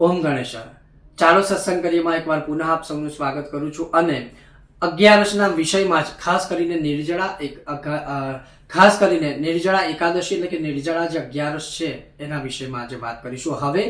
ઓમ ગણેશ. ચાલો સત્સંગ કરીએમાં એકવાર પુનઃ આપ સૌનું સ્વાગત કરું છું અને અગિયારસના વિષયમાં જ ખાસ કરીને નિર્જળા એક ખાસ કરીને નિર્જળા એકાદશી એટલે કે નિર્જળા જે અગિયારસ છે એના વિષયમાં આજે વાત કરીશું. હવે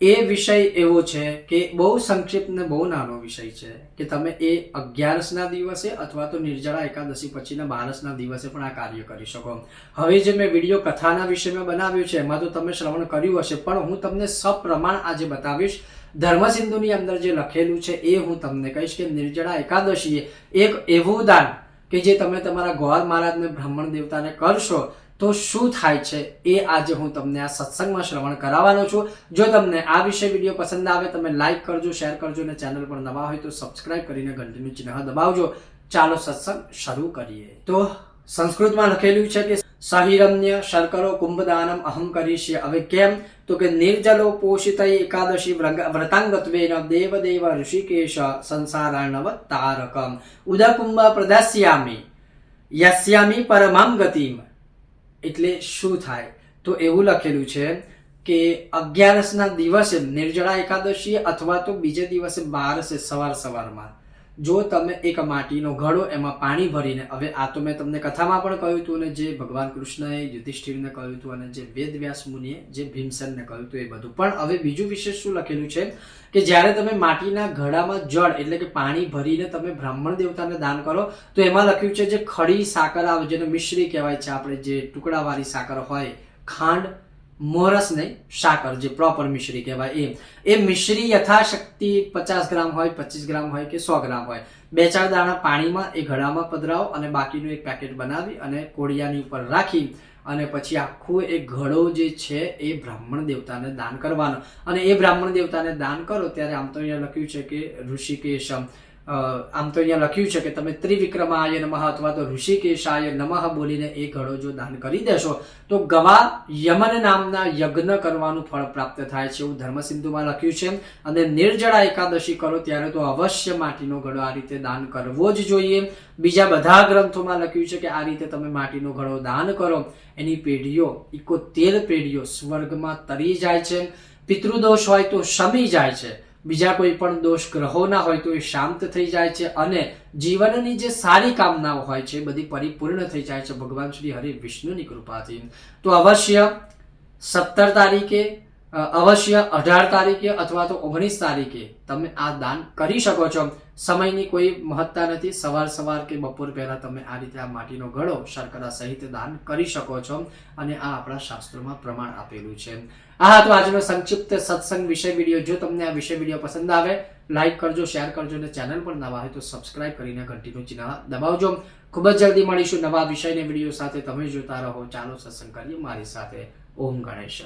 એ વિષય એવો છે કે બહુ સંક્ષિપ્ત ને બહુ નાનો વિષય છે કે તમે એ અગિયારસના દિવસે અથવા તો નિર્જળા એકાદશી પછીના બારસના દિવસે પણ આ કાર્ય કરી શકો. હવે જે મેં વીડિયો કથાના વિષયમાં બનાવ્યું છે, એમાં તો તમે શ્રવણ કર્યું હશે, પણ હું તમને સપ્રમાણ આજે બતાવીશ. ધર્મસિંધુની અંદર જે લખેલું છે, એ હું તમને કહીશ કે નિર્જળા એકાદશીએ એક એવું દાન કે જે તમે તમારા ગોવાલ મહારાજને બ્રાહ્મણ દેવતાને કરશો તો શું થાય છે એ આજે હું તમને આ સત્સંગમાં શ્રવણ કરાવવાનો છું. જો તમને આ વિશે વીડિયો પસંદ આવે, તમે લાઇક કરજો શેર કરજો અને ચેનલ પર નવા હોય તો સબસ્ક્રાઇબ કરીને ઘંટીનું ચિહ્ન દબાવજો. ચાલો સત્સંગ શરૂ કરીએ. તો સંસ્કૃતમાં લખેલું છે કે સહિરમ્ય શર્કરો કુંભદાનમ અહમ કરીશ્ય હવે કેમ? તો કે નિર્જલો પોષિત એકાદશી વ્રતાંગત્વે વ્રતાંગત્વેન દેવદેવ ઋષિકેશ સંસારાણવ તારકમ. ઉદકુંભ પ્રદાસ્યામી. યસ્યામી પરમામ ગતિમ. એટલે શું થાય? તો એવું લખેલું છે કે અગિયારસના દિવસે નિર્જળા એકાદશી અથવા તો બીજે દિવસે બારસે સવાર સવારમાં. જો તમે એક માટીનો ઘડો એમાં પાણી ભરીને, હવે આ તો મેં તમને કથામાં પણ કહ્યું હતું અને જે ભગવાન કૃષ્ણએ યુધિષ્ઠિરને કહ્યું હતું અને જે વેદવ્યાસ મુનિએ જે ભીમસેનને કહ્યું હતું એ બધું. પણ હવે બીજું વિશેષ શું લખેલું છે? કે જ્યારે તમે માટીના ઘડામાં જળ, એટલે કે પાણી ભરીને તમે બ્રાહ્મણ દેવતાને દાન કરો, તો એમાં લખ્યું છે જે ખડી સાકર આવે, જેને મિશ્રી કહેવાય છે આપણે, જે ટુકડાવાળી સાકર હોય, ખાંડ મોરસ નહીં સાકર જે પ્રોપર મિશ્રી કહેવાય એ એ મિશ્રી યથાશક્તિ પચાસ ગ્રામ હોય પચીસ ગ્રામ હોય કે સો ગ્રામ હોય. બે ચાર દાણા પાણીમાં એ ઘડામાં પધરાવો અને બાકીનું એક પેકેટ બનાવી અને કોળિયાની ઉપર રાખી અને પછી આખું એ ઘડો જે છે એ બ્રાહ્મણ દેવતાને દાન કરવાનો. અને એ બ્રાહ્મણ દેવતાને દાન કરો ત્યારે આમ તો અહીંયા લખ્યું છે કે ઋષિકેશ અ, આમ તો અહીંયા લખ્યું છે કે તમે ત્રિવિક્રમાય નમઃ અથવા તો ઋષિકેશાય નમઃ બોલીને એ ઘડો જો દાન કરી દેશો, તો ગવા યમન નામના યજ્ઞ કરવાનું ફળ પ્રાપ્ત થાય છે એવું ધર્મસિંધુમાં લખ્યું છે. અને નિર્જળા એકાદશી કરો ત્યારે તો અવશ્ય માટીનો ઘડો આ રીતે દાન કરવો જ જોઈએ. બીજા બધા ગ્રંથોમાં લખ્યું છે કે આ રીતે તમે માટીનો ઘડો દાન કરો. એની પેઢીઓ ઇકોતેર પેઢીઓ સ્વર્ગમાં તરી જાય છે. પિતૃદોષ હોય તો શમી જાય છે. બીજા કોઈ પણ દોષ ગ્રહોના હોય તો એ શાંત થઈ જાય છે અને જીવનની જે સારી કામનાઓ હોય છે બધી પરિપૂર્ણ થઈ જાય છે. ભગવાન શ્રી હરિ વિષ્ણુની કૃપાથી. તો અવશ્ય સત્તર તારીખે અવશ્ય અઢાર તારીખે અથવા તો ઓગણીસ તારીખે તમે આ દાન કરી શકો છો. સમયની કોઈ મહત્તા નથી. સવાર સવાર કે બપોર પહેલાં તમે આ રીતે આ માટીનો ઘડો શર્કરા સહિત દાન કરી શકો છો અને આ આપણા શાસ્ત્રોમાં પ્રમાણ આપેલું છે. આ હતો આજનો સંક્ષિપ્ત સત્સંગ વિષય વીડિયો. જો તમને આ વિષય વીડિયો પસંદ આવે લાઇક કરજો, શેર કરજો અને ચેનલ પર નવા હોય તો સબસ્ક્રાઇબ કરીને ઘંટીનું ચિહ્ન દબાવજો. ખૂબ જ જલ્દી મળીશું નવા વિષયને વીડિયો સાથે. તમે જોતા રહો. ચાલો સત્સંગ કરીએ. મારી સાથે. ઓમ ગણેશ.